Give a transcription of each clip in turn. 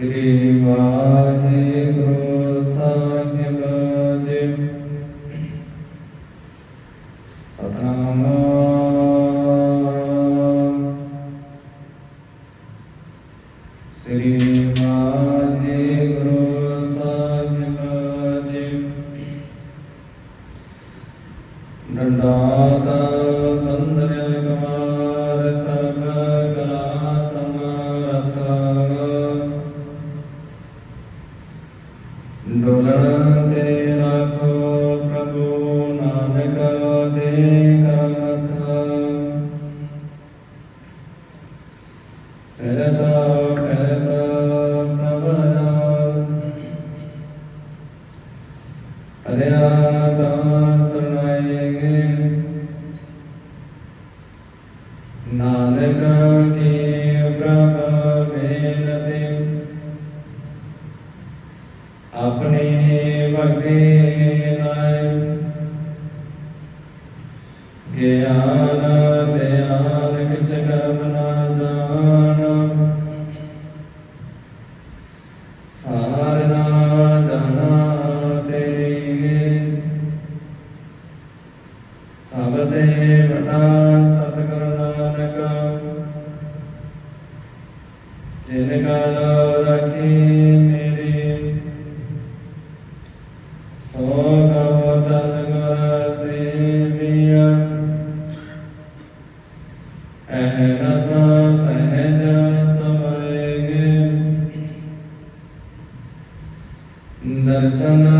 ਸ੍ਰੀ ਵਾਹਿਗੁਰੂ ਸਾਹਿਬ। 대라고. ਧਿਆਨ ਧਿਆਨ ਕਿਸ ਕਰਮ ਨਾ ਜਾਣ। ਸਾਰਨਾ ਧਨਾ ਤੇਰੀ ਸਭ ਦੇ ਵਟਾ ਸਤਿਗੁਰ ਨਾਨਕ। ਜਿਨ ਕਾਲਾ Sanatana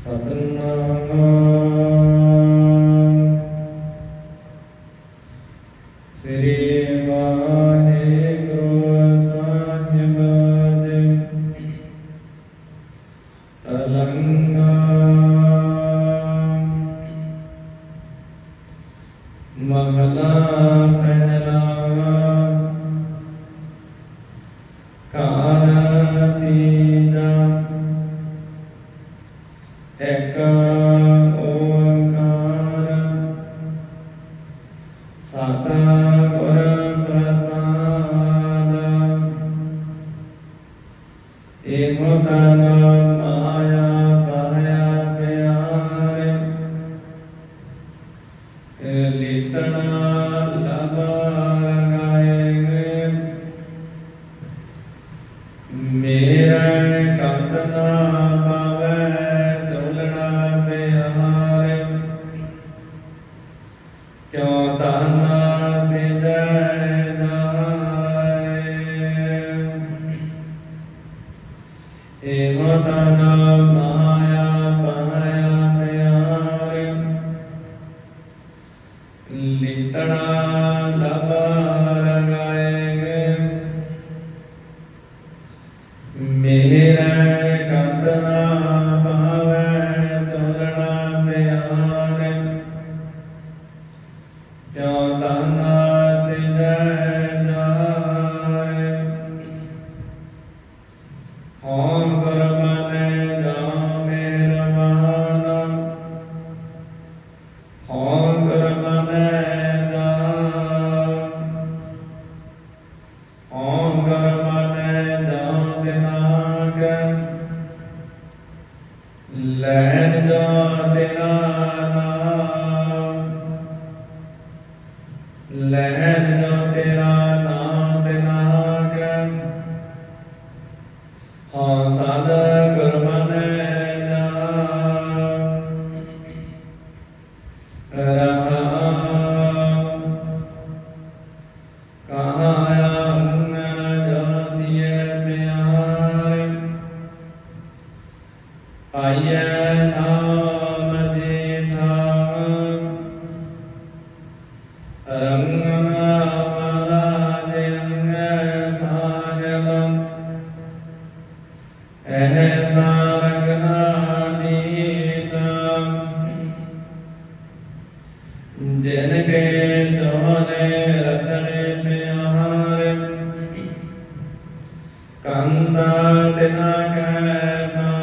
සතරනාමා 啊，当 eh, no tan Kanta tenaka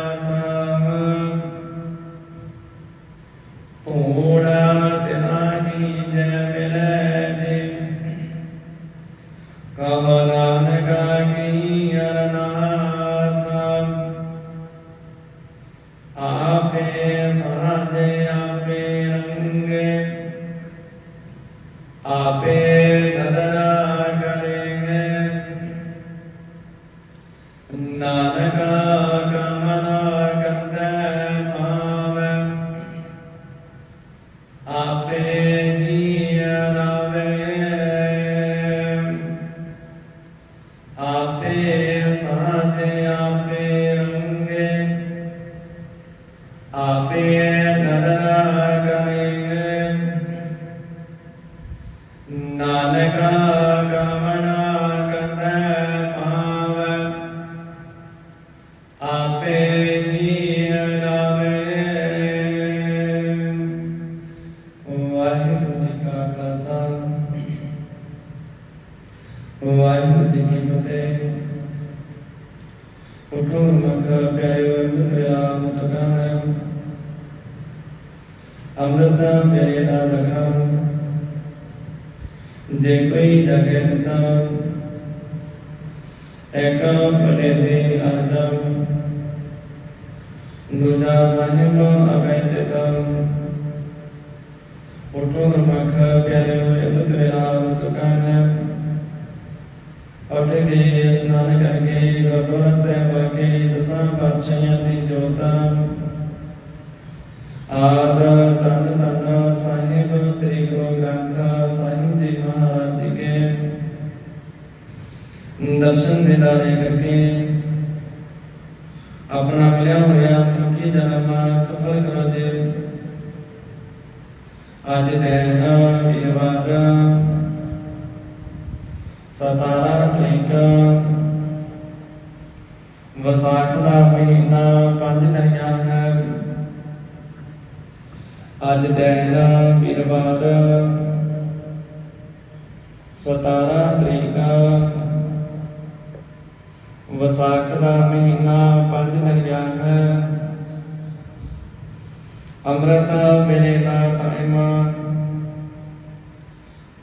Waheguru ji ਕੀ ਫਤਿਹ। ਉਠੋ ਮਤ ਪਿਆਰਿਓ ਮਿੱਤਰਾ ਮੁਤਕਾਨ ਅੰਮ੍ਰਿਤ ਪਿਆਰੇ ਦਾ ਲਗਾਮ ਜੇ ਕੋਈ ਜਗੇ ਨਤਾ ਏਕ ਪੜੇ ਦੇ ਅਰਦਮ ਦੂਜਾ ਸਾਹਿਬ ਅਬੈ ਉਠੋ ਨਮਕ ਪਿਆਰੇ ਹੋਏ ਬੁੱਧਰੇ ਰਾਮ स्नान करके से साहिब श्री गुरु ग्रंथ साहिब जी महाराज के। दर्शन दीदारे करके अपना मिला हुआ मुखी जन्म सफल करो देव। आज दिन ये ਵੀਰਵਾਰ 17 ਵਸਾਖ ਦਾ ਮਹੀਨਾ ਪੰਜ ਦਰਿਆ ਹੈ। ਅੱਜ ਦਿਨ ਵੀਰਵਾਰ 17 ਤਰੀਕ। ਵਸਾਖ ਦਾ ਮਹੀਨਾ ਪੰਜ ਦਰਿਆ ਹੈ। ਅੰਮ੍ਰਿਤ ਮੇਲੇ ਦਾ ਟਾਈਮ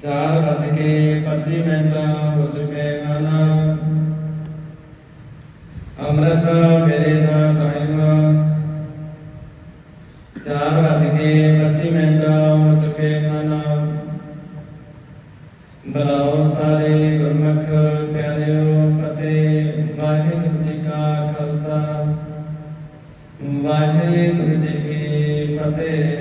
ਚਾਰ 25 ਮਿੰਟ ਹੋ ਚੁੱਕੇ ਹਨ ਅੰਮ੍ਰਿਤ ਵੇਲੇ ਦਾ ਟਾਈਮ ਚਾਰ ਵੱਜ ਕੇ 25 ਮਿੰਟ ਹੋ ਚੁੱਕੇ ਹਨ ਬਲਾਓ ਸਾਰੇ ਗੁਰਮੁਖ ਪਿਆਰਿਓ, ਫਤਿਹ। ਵਾਹਿਗੁਰੂ ਜੀ ਕਾ ਖਾਲਸਾ। ਵਾਹਿਗੁਰੂ ਜੀ ਕੀ ਫਤਿਹ।